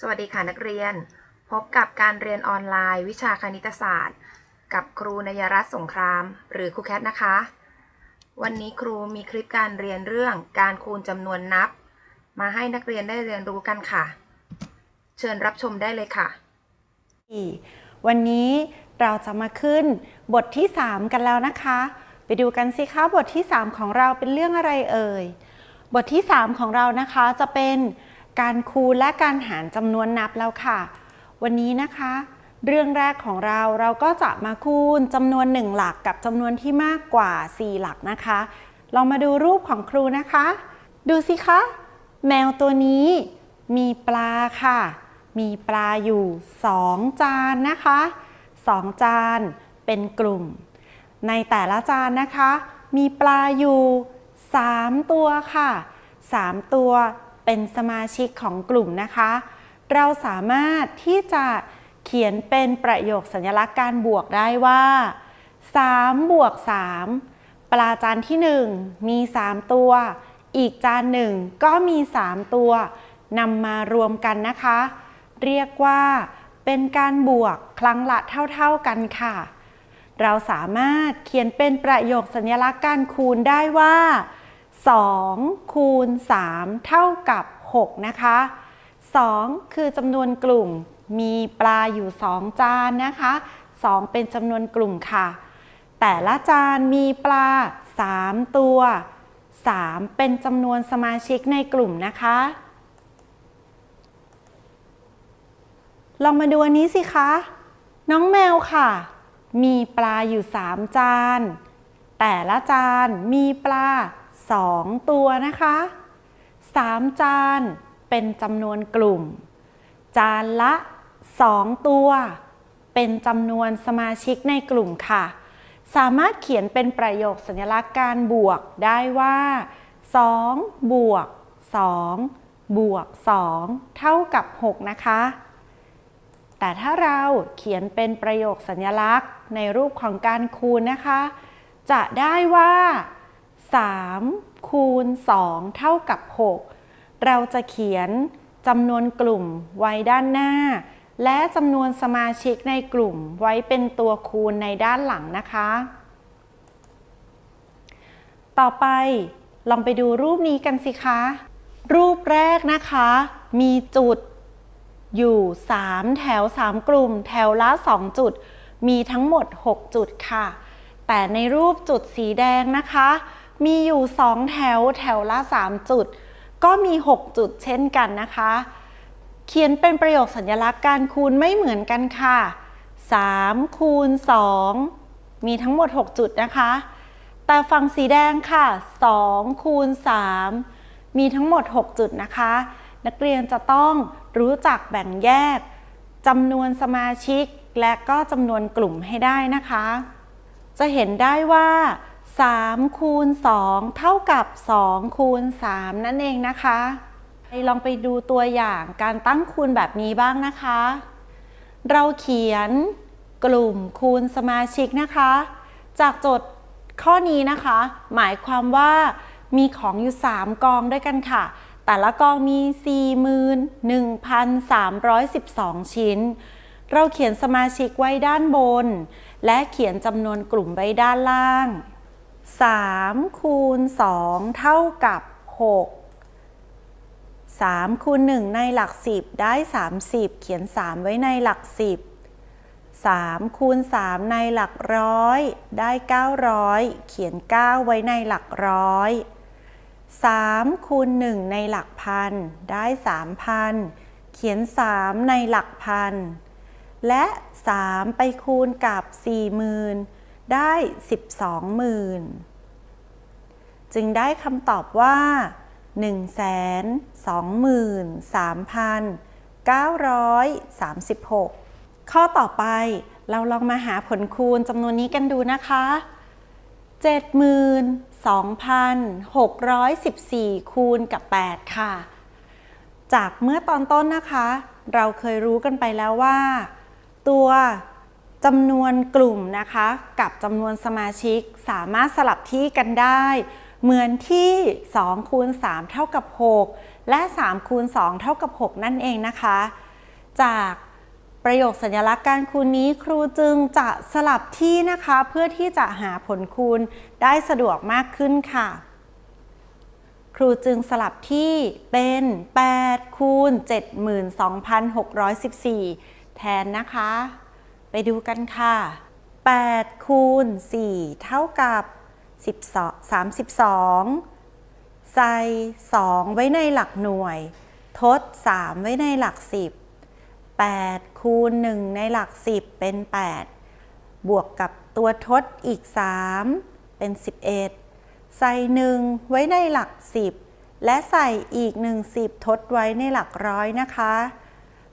สวัสดีค่ะนักเรียน พบกับการเรียนออนไลน์ วิชาคณิตศาสตร์ กับครูนยรัตน์สงคราม หรือครูแคทนะคะ วันนี้ครูมีคลิปการเรียนเรื่องการคูณจำนวนนับ มาให้นักเรียนได้เรียนรู้กันค่ะ เชิญรับชมได้เลยค่ะ วันนี้เราจะมาขึ้นบทที่ 3 กันแล้วนะคะ ไปดูกันสิคะบทที่ 3 ของเราเป็นเรื่องอะไรเอ่ยบทที่ 3 ของเรานะคะจะเป็น การคูณและการหารจำนวนนับแล้วค่ะ วันนี้นะคะ เรื่องแรกของเราเราก็จะมาคูณจำนวน 1 หลักกับจำนวนที่มากกว่า 4 หลักนะคะ เรามาดูรูปของครูนะคะ ดูสิคะ แมวตัวนี้มีปลาค่ะ มีปลาอยู่ 2 จานนะคะ 2 จานเป็นกลุ่ม ในแต่ละจานนะคะ มีปลาอยู่ 3 ตัวค่ะ 3 ตัว เป็นสมาชิกของกลุ่มนะคะ เราสามารถที่จะเขียนเป็นประโยคสัญลักษณ์การบวกได้ว่า3บวก3ปลาจานที่ 1 มี 3 ตัว อีกจานหนึ่งก็มี 3 ตัวนำมารวมกันนะคะ เรียกว่าเป็นการบวกครั้งละเท่าๆกันค่ะ เราสามารถเขียนเป็นประโยคสัญลักษณ์การคูณได้ว่า 2คูณ3เท่ากับ 6 นะคะ 2 คือจำนวนกลุ่มมีปลาอยู่ 2 จานนะคะ 2 เป็นจำนวนกลุ่มค่ะ แต่ละจานมีปลา 3 ตัว 3 เป็นจำนวนสมาชิกในกลุ่มนะคะ ลองมาดูอันนี้สิคะ น้องแมวค่ะ มีปลาอยู่ 3 จาน แต่ละจานมีปลา 2 ตัวนะคะ 3 จานเป็นจำนวนกลุ่ม จานละ 2 ตัว เป็นจำนวนสมาชิกในกลุ่มค่ะ สามารถเขียนเป็นประโยคสัญลักษณ์การบวกได้ว่า2บวก2บวก2เท่ากับ 6 นะคะ แต่ถ้าเราเขียนเป็นประโยคสัญลักษณ์ในรูปของการคูณนะคะ จะได้ว่า 3 คูณ 2 เท่ากับ 6 เราจะเขียนจำนวนกลุ่มไว้ด้านหน้า และจำนวนสมาชิกในกลุ่มไว้เป็นตัวคูณในด้านหลังนะคะ ต่อไปลองไปดูรูปนี้กันสิคะ รูปแรกนะคะ มีจุดอยู่ 3 แถว 3 กลุ่ม แถวละ 2 จุด มีทั้งหมด 6 จุดค่ะ แต่ในรูปจุดสีแดงนะคะ มีอยู่ 2 แถวแถวละ 3 จุด ก็มี 6 จุดเช่นกันนะคะ เขียนเป็นประโยคสัญลักษณ์การคูณไม่เหมือนกันค่ะ 3 คูณ 2 มีทั้งหมด 6 จุดนะคะ แต่ฝั่งสีแดงค่ะ 2 คูณ 3 มีทั้งหมด 6 จุดนะคะ นักเรียนจะต้องรู้จักแบ่งแยกจำนวนสมาชิกและก็จำนวนกลุ่มให้ได้นะคะ จะเห็นได้ว่า 3คูณ2เท่ากับ2คูณ3นั่นเองนะคะลองไปดูตัวอย่างการตั้งคูณแบบนี้บ้างนะคะ เราเขียนกลุ่มคูณสมาชิกนะคะ จากโจทย์ข้อนี้นะคะ หมายความว่ามีของอยู่ 3 กองด้วยกันค่ะ แต่ละกองมี 41,312 ชิ้น เราเขียนสมาชิกไว้ด้านบน และเขียนจำนวนกลุ่มไว้ด้านล่าง 3คูณ2เท่ากับ 6 3คูณ1ในหลัก 10 ได้ 30 เขียน 3 ไว้ในหลัก 10 3คูณ3ในหลักร้อยได้ 900 เขียน 9 ไว้ในหลักร้อย3คูณ1ในหลักพันได้ 3,000 เขียน 3 ในหลักพัน และ 3 ไปคูณกับ 40,000 ได้ 12,000จึงได้คำตอบว่า 123,936 ข้อต่อไปเราลองมาหาผลคูณจำนวนนี้กันดูนะคะ 72,614 คูณกับ 8 ค่ะ จากเมื่อตอนต้นนะคะ เราเคยรู้กันไปแล้วว่า ตัว จำนวนกลุ่มนะคะ กับจำนวนสมาชิกสามารถสลับที่กันได้ เหมือนที่2คูณ3เท่ากับ 6 และ3คูณ2เท่ากับ 6 นั่นเองนะคะ จากประโยคสัญลักษณ์การคูณนี้ครูจึงจะสลับที่นะคะ เพื่อที่จะหาผลคูณได้สะดวกมากขึ้นค่ะ ครูจึงสลับที่เป็น 8 คูณ 72,614 แทนนะคะ ไปดูกันค่ะ8คูณ4เท่ากับ12 32 ใส่ 2 ไว้ในหลักหน่วย ทด 3 ไว้ในหลัก 10 8 คูณ 1 ในหลัก 10 เป็น 8 บวกกับตัวทดอีก 3 เป็น 11 ใส่ 1 ไว้ในหลัก 10 และใส่อีก 1 10 ทดไว้ในหลักร้อยนะคะ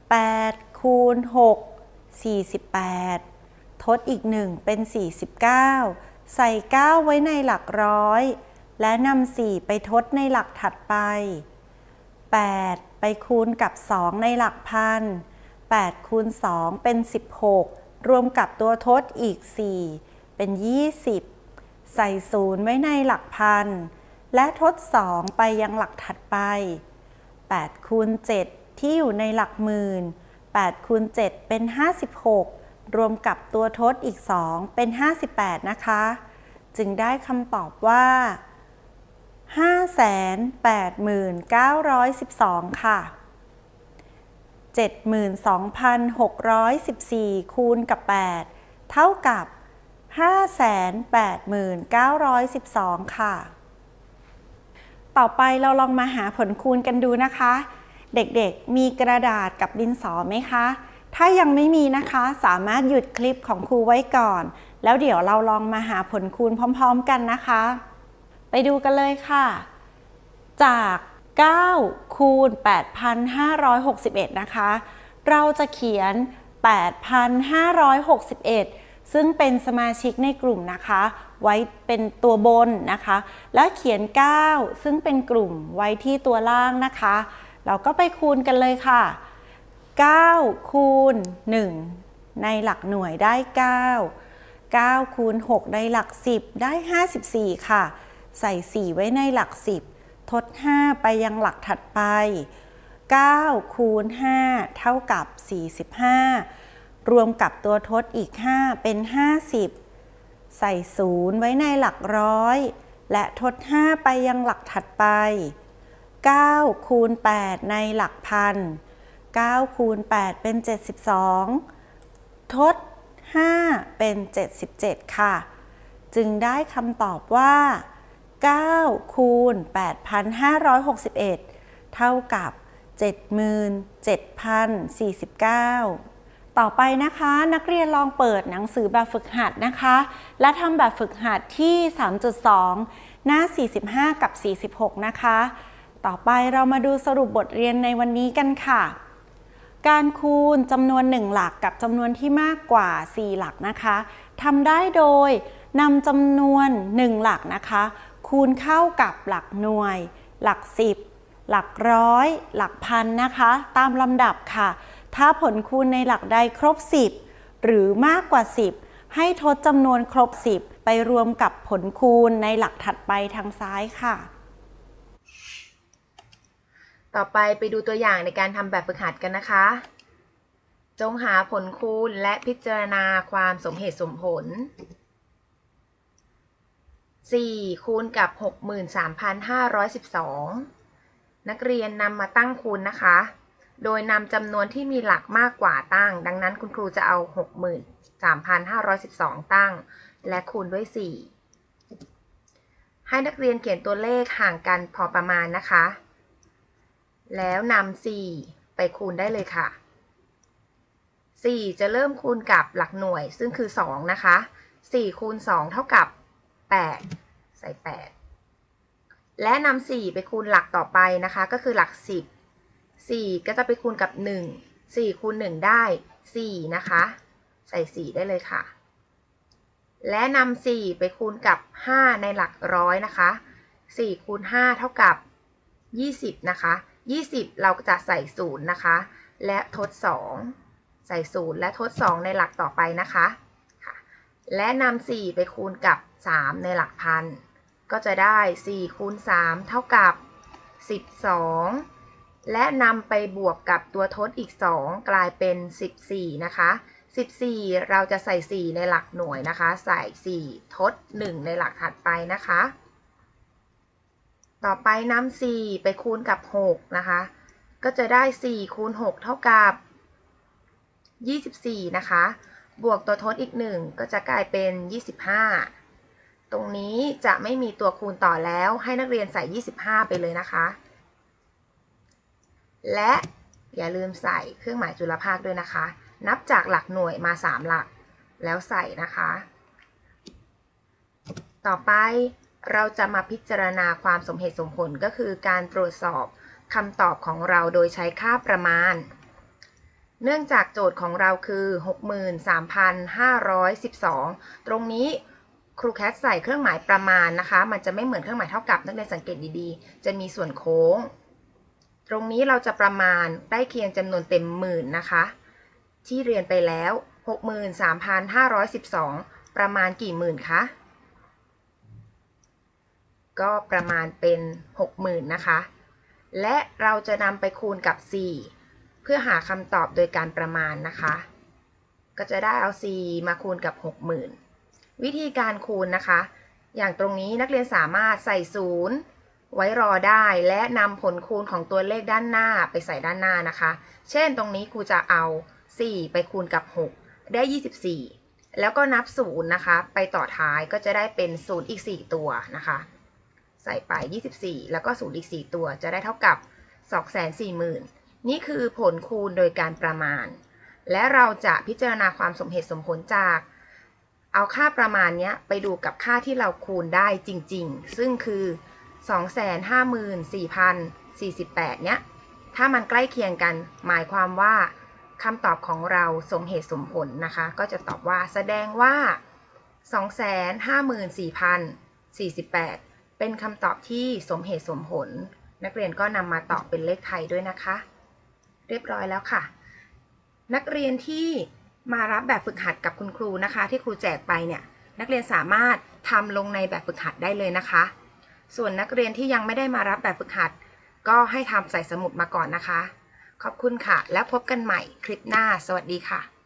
8 คูณ 6 48 ทดอีก 1 เป็น 49 ใส่ 9 ไว้ในหลักร้อย และนำ4ไปทดในหลักถัดไป 8 ไปคูณกับ 2 ในหลักพัน 8 คูณ 2 เป็น 16 รวมกับตัวทดอีก 4 เป็น 20 ใส่0ไว้ในหลักพัน และทด 2 ไปยังหลักถัดไป 8 คูณ 7 ที่อยู่ในหลักหมื่น 8คูณ7เป็น 56 รวมกับตัวทดอีก 2 เป็น 58 นะคะ จึงได้คำตอบว่า 582,912 ค่ะ 72,614 คูณกับ 8 เท่ากับ 589,912 ค่ะ ต่อไปเราลองมาหาผลคูณกันดูนะคะ เด็กๆ มีกระดาษกับดินสอไหมคะ ถ้ายังไม่มีนะคะ สามารถหยุดคลิปของครูไว้ก่อน แล้วเดี๋ยวเราลองมาหาผลคูณพร้อมๆกันนะคะ ไปดูกันเลยค่ะ จาก 9 คูณ 8,561 นะคะ เราจะเขียน 8,561 ซึ่งเป็นสมาชิกในกลุ่มนะคะ ไว้เป็นตัวบนนะคะ แล้วเขียน 9 ซึ่งเป็นกลุ่มไว้ที่ตัวล่างนะคะ เราก็ไปคูณกันเลยค่ะ 9 คูณ 1 ในหลักหน่วยได้ 9 9 คูณ 6 ในหลัก 10 ได้ 54 ค่ะ ใส่ 4 ไว้ในหลัก 10 ทด 5 ไปยังหลักถัดไป 9 คูณ 5 เท่ากับ 45 รวมกับตัวทดอีก 5 เป็น 50 ใส่ 0 ไว้ในหลักร้อย และทด 5 ไปยังหลักถัดไป 9คูณ8ในหลักพัน9คูณ8เป็น 72 ทด 5 เป็น 77 ค่ะ จึงได้คำตอบว่า9คูณ8,561 เท่ากับ 77,049ต่อไปนะคะนักเรียนลองเปิดหนังสือแบบฝึกหัดนะคะ และทำแบบฝึกหัดที่ 3.2 หน้า 45 กับ 46 นะคะ ต่อไปเรามาดูสรุปบทเรียนในวันนี้กันค่ะ การคูณจำนวน 1 หลักกับจำนวนที่มากกว่า 4 หลักนะคะทำได้โดยนำจำนวน 1 หลักนะคะ คูณเข้ากับหลักหน่วย หลัก 10 หลักร้อย หลักพันนะคะ ตามลำดับค่ะ ถ้าผลคูณในหลักใดครบ 10 หรือมากกว่า 10 ให้ทดจำนวนครบ 10 ไปรวมกับผลคูณในหลักถัดไปทางซ้ายค่ะ ต่อไปไปดูตัวอย่างในการทำแบบฝึกหัดกันนะคะ จงหาผลคูณและพิจารณาความสมเหตุสมผล 4 คูณกับ 63,512 นักเรียนนำมาตั้งคูณนะคะ โดยนำจำนวนที่มีหลักมากกว่าตั้ง ดังนั้นคุณครูจะเอา 63,512 ตั้ง และคูณด้วย 4 ให้นักเรียนเขียนตัวเลขห่างกันพอประมาณนะคะ แล้วนำ4ไปคูณได้เลยค่ะ 4 จะเริ่มคูณกับหลักหน่วยซึ่งคือ 2 นะคะ 4 คูณ 2 เท่ากับ 8 ใส่ 8 และนำ4ไปคูณหลักต่อไปนะคะ ก็คือหลัก 10 4 ก็จะไปคูณกับ 1 4คูณ1ได้ 4 นะคะ ใส่ 4 ได้เลยค่ะ และนำ4ไปคูณกับ 5 ในหลักร้อยนะคะ 4คูณ5เท่ากับ 20 นะคะ 20 เราจะใส่0นะคะ และทด 2 ใส่0และทด 2 ในหลักต่อไปนะคะค่ะและนำ4 ไปคูณกับ 3 ในหลักพัน ก็จะได้ 4 คูณ 3 เท่ากับ 12 และนำไปบวกกับตัวทดอีก 2 กลายเป็น 14 นะคะ 14 เราจะใส่ 4 ในหลักหน่วยนะคะ ใส่ 4 ทด 1 ในหลักถัดไปนะคะ ต่อไปนำ4ไปคูณกับ 6 นะคะ ก็จะได้ 4 คูณ 6 เท่ากับ 24 นะคะ บวกตัวทดอีก 1 ก็จะกลายเป็น 25 ตรงนี้จะไม่มีตัวคูณต่อแล้วให้นักเรียนใส่ 25 ไปเลยนะคะ และอย่าลืมใส่เครื่องหมายจุลภาคด้วยนะคะ นับจากหลักหน่วยมา 3 หลัก แล้วใส่นะคะ ต่อไป เราจะมาพิจารณาความสมเหตุสมผลก็คือการตรวจสอบคำตอบของเราโดยใช้ค่าประมาณ เนื่องจากโจทย์ของเราคือ 63,512 ตรงนี้ครูแคทใส่เครื่องหมายประมาณนะคะ มันจะไม่เหมือนเครื่องหมายเท่ากับนักเรียนสังเกตดีๆ จะมีส่วนโค้ง ตรงนี้เราจะประมาณใกล้เคียงจำนวนเต็มหมื่นนะคะ ที่เรียนไปแล้ว 63,512 ประมาณกี่หมื่นคะ ก็ประมาณเป็น 60,000 นะคะ และเราจะนำไปคูณกับ 4 เพื่อหาคำตอบโดยการประมาณนะคะ ก็จะได้เอา 4 มาคูณกับ 60,000 วิธีการคูณนะคะ อย่างตรงนี้นักเรียนสามารถใส่0ไว้รอได้และนำผลคูณของตัวเลขด้านหน้าไปใส่ด้านหน้านะคะ เช่นตรงนี้ครูจะเอา 4 ไปคูณกับ 6 ได้ 24 แล้วก็นับ0นะคะ ไปต่อท้ายก็จะได้เป็น 0 อีก 4 ตัวนะคะ ใส่ไป 24 แล้วก็0อีก 4 ตัวจะได้เท่ากับ 240,000 นี่คือผลคูณโดยการประมาณ และเราจะพิจารณาความสมเหตุสมผลจาก เอาค่าประมาณนี้ไปดูกับค่าที่เราคูณได้จริง ๆ ซึ่งคือ 254,048 เนี้ย ถ้ามันใกล้เคียงกัน หมายความว่าคำตอบของเราสมเหตุสมผลนะคะ ก็จะตอบว่าแสดงว่า 254,048 เป็นคำตอบที่สมเหตุสมผล นักเรียนก็นำมาตอบเป็นเลขไทยด้วยนะคะ เรียบร้อยแล้วค่ะ นักเรียนที่มารับแบบฝึกหัดกับคุณครูนะคะ ที่ครูแจกไปเนี่ย นักเรียนสามารถทำลงในแบบฝึกหัดได้เลยนะคะ ส่วนนักเรียนที่ยังไม่ได้มารับแบบฝึกหัด ก็ให้ทำใส่สมุดมาก่อนนะคะ ขอบคุณค่ะ แล้วพบกันใหม่คลิปหน้า สวัสดีค่ะ